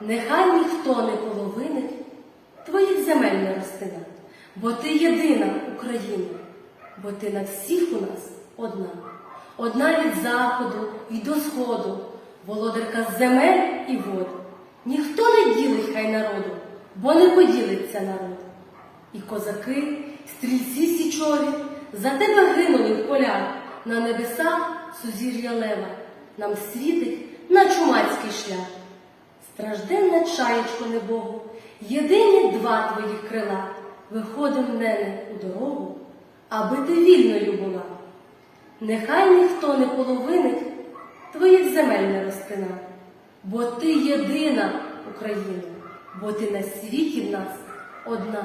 Нехай ніхто не половини твоїх земель не розтина, бо ти єдина Україна, бо ти на всіх у нас одна, одна від заходу і до сходу, володарка земель і вод. Ніхто не ділить хай народу, бо не поділиться народ. І козаки, стрільці січові, за тебе гинули в полях, на небесах сузір'я лева, нам світить на чумацький шлях. Стражденна чаєчко небогу, єдині два твоїх крила, виходим мене у дорогу, аби ти вільною була. Нехай ніхто не половинить твоїх земель не розпина, бо ти єдина Україна, бо ти на світі в нас одна.